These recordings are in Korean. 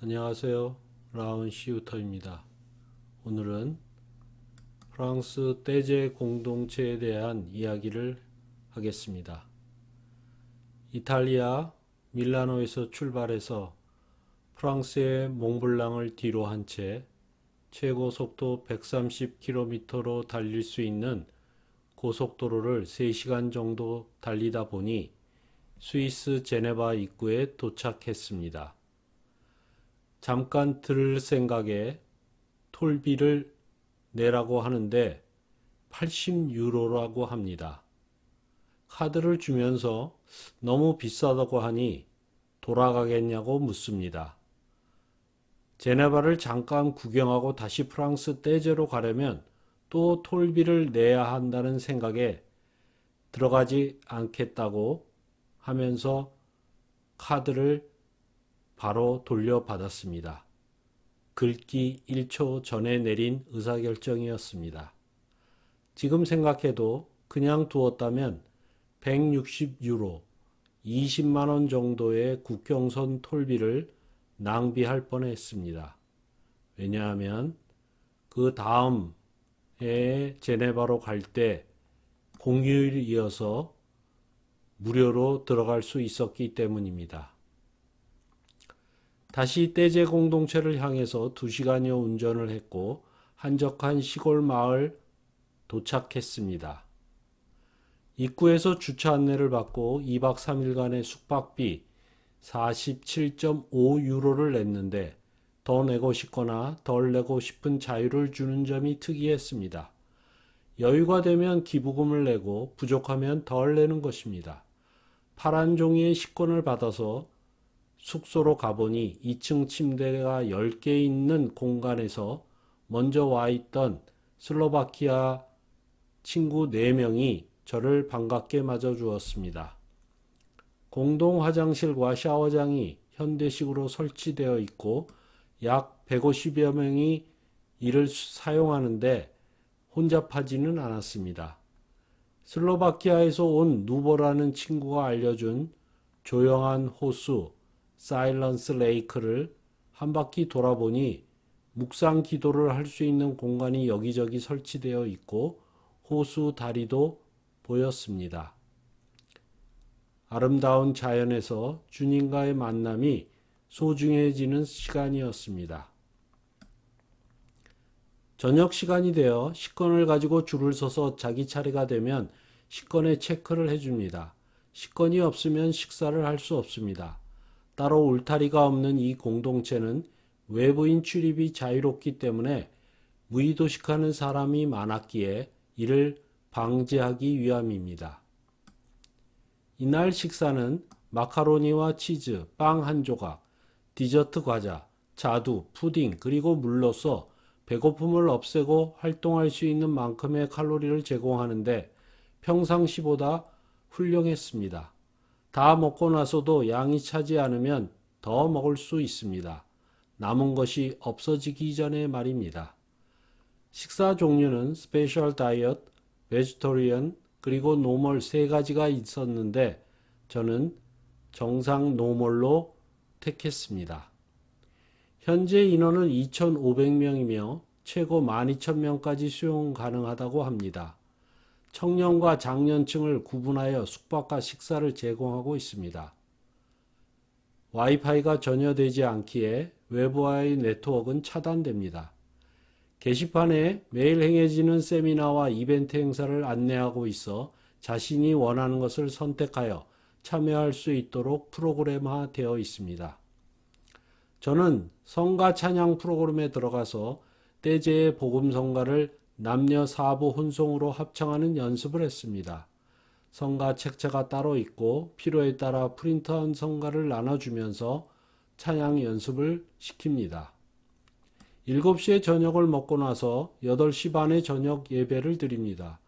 안녕하세요. 라운 시우터입니다. 오늘은 프랑스 떼제 공동체에 대한 이야기를 하겠습니다. 이탈리아 밀라노에서 출발해서 프랑스의 몽블랑을 뒤로 한 채 최고 속도 130km로 달릴 수 있는 고속도로를 3시간 정도 달리다 보니 스위스 제네바 입구에 도착했습니다. 잠깐 들을 생각에 톨비를 내라고 하는데 80유로라고 합니다. 카드를 주면서 너무 비싸다고 하니 돌아가겠냐고 묻습니다. 제네바를 잠깐 구경하고 다시 프랑스 떼제로 가려면 또 톨비를 내야 한다는 생각에 들어가지 않겠다고 하면서 카드를 바로 돌려받았습니다. 긁기 1초 전에 내린 의사결정이었습니다. 지금 생각해도 그냥 두었다면 160유로, 20만원 정도의 국경선 톨비를 낭비할 뻔했습니다. 왜냐하면 그 다음 해 제네바로 갈 때 공휴일 이어서 무료로 들어갈 수 있었기 때문입니다. 다시 떼제 공동체를 향해서 2시간여 운전을 했고 한적한 시골 마을 도착했습니다. 입구에서 주차 안내를 받고 2박 3일간의 숙박비 47.5유로를 냈는데 더 내고 싶거나 덜 내고 싶은 자유를 주는 점이 특이했습니다. 여유가 되면 기부금을 내고 부족하면 덜 내는 것입니다. 파란 종이의 식권을 받아서 숙소로 가보니 2층 침대가 10개 있는 공간에서 먼저 와 있던 슬로바키아 친구 4명이 저를 반갑게 맞아 주었습니다. 공동 화장실과 샤워장이 현대식으로 설치되어 있고 약 150여 명이 이를 사용하는데 혼잡하지는 않았습니다. 슬로바키아에서 온 누보라는 친구가 알려준 조용한 호수 사일런스 레이크를 한 바퀴 돌아보니 묵상 기도를 할 수 있는 공간이 여기저기 설치되어 있고 호수 다리도 보였습니다. 아름다운 자연에서 주님과의 만남이 소중해지는 시간이었습니다. 저녁 시간이 되어 식권을 가지고 줄을 서서 자기 차례가 되면 식권에 체크를 해줍니다. 식권이 없으면 식사를 할 수 없습니다. 따로 울타리가 없는 이 공동체는 외부인 출입이 자유롭기 때문에 무의도식하는 사람이 많았기에 이를 방지하기 위함입니다. 이날 식사는 마카로니와 치즈, 빵 한 조각, 디저트 과자, 자두, 푸딩, 그리고 물로써 배고픔을 없애고 활동할 수 있는 만큼의 칼로리를 제공하는데 평상시보다 훌륭했습니다. 다 먹고 나서도 양이 차지 않으면 더 먹을 수 있습니다. 남은 것이 없어지기 전에 말입니다. 식사 종류는 스페셜 다이어트, 베지터리언, 그리고 노멀 세 가지가 있었는데 저는 정상 노멀로 택했습니다. 현재 인원은 2,500명이며 최고 12,000명까지 수용 가능하다고 합니다. 청년과 장년층을 구분하여 숙박과 식사를 제공하고 있습니다. 와이파이가 전혀 되지 않기에 외부와의 네트워크는 차단됩니다. 게시판에 매일 행해지는 세미나와 이벤트 행사를 안내하고 있어 자신이 원하는 것을 선택하여 참여할 수 있도록 프로그램화 되어 있습니다. 저는 성가 찬양 프로그램에 들어가서 떼제의 복음 성가를 남녀 사부 혼성으로 합창하는 연습을 했습니다. 성가 책자가 따로 있고 필요에 따라 프린트한 성가를 나눠주면서 찬양 연습을 시킵니다. 7시에 저녁을 먹고 나서 8시 반에 저녁 예배를 드립니다.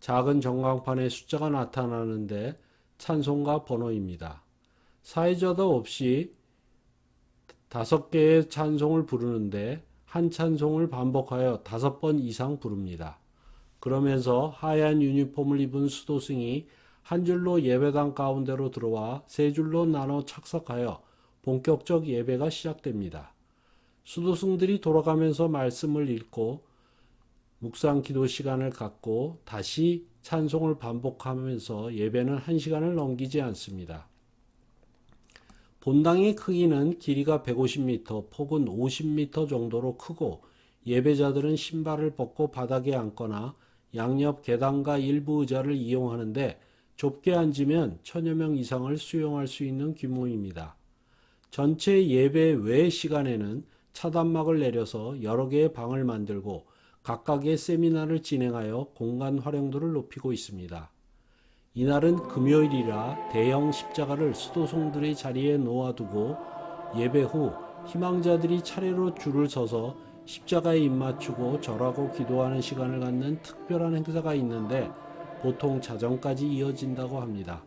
작은 전광판에 숫자가 나타나는데 찬송가 번호입니다. 사회자도 없이 다섯 개의 찬송을 부르는데 한 찬송을 반복하여 다섯 번 이상 부릅니다. 그러면서 하얀 유니폼을 입은 수도승이 한 줄로 예배당 가운데로 들어와 세 줄로 나눠 착석하여 본격적 예배가 시작됩니다. 수도승들이 돌아가면서 말씀을 읽고 묵상 기도 시간을 갖고 다시 찬송을 반복하면서 예배는 한 시간을 넘기지 않습니다. 본당의 크기는 길이가 150m, 폭은 50m 정도로 크고 예배자들은 신발을 벗고 바닥에 앉거나 양옆 계단과 일부 의자를 이용하는데 좁게 앉으면 천여 명 이상을 수용할 수 있는 규모입니다. 전체 예배 외 시간에는 차단막을 내려서 여러 개의 방을 만들고 각각의 세미나를 진행하여 공간 활용도를 높이고 있습니다. 이날은 금요일이라 대형 십자가를 수도송들의 자리에 놓아두고 예배 후 희망자들이 차례로 줄을 서서 십자가에 입맞추고 절하고 기도하는 시간을 갖는 특별한 행사가 있는데 보통 자정까지 이어진다고 합니다.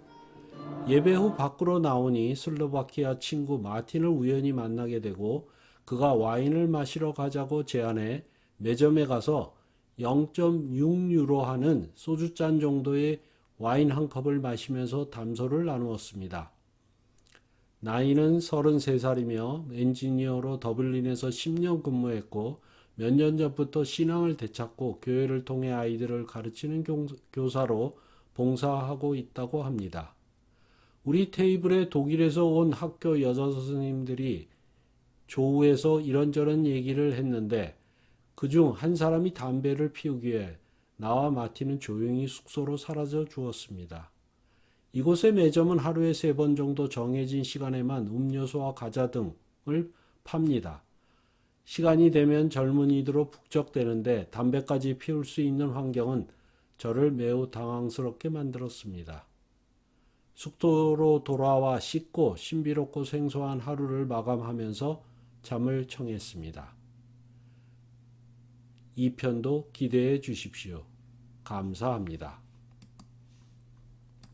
예배 후 밖으로 나오니 슬로바키아 친구 마틴을 우연히 만나게 되고 그가 와인을 마시러 가자고 제안해 매점에 가서 0.6유로 하는 소주잔 정도의 와인 한 컵을 마시면서 담소를 나누었습니다. 나이는 33살이며 엔지니어로 더블린에서 10년 근무했고 몇 년 전부터 신앙을 되찾고 교회를 통해 아이들을 가르치는 교사로 봉사하고 있다고 합니다. 우리 테이블에 독일에서 온 학교 여자 선생님들이 조우에서 이런저런 얘기를 했는데 그중 한 사람이 담배를 피우기에 나와 마티는 조용히 숙소로 사라져 주었습니다. 이곳의 매점은 하루에 세 번 정도 정해진 시간에만 음료수와 과자 등을 팝니다. 시간이 되면 젊은이들로 북적대는데 담배까지 피울 수 있는 환경은 저를 매우 당황스럽게 만들었습니다. 숙소로 돌아와 씻고 신비롭고 생소한 하루를 마감하면서 잠을 청했습니다. 2편도 기대해 주십시오. 감사합니다.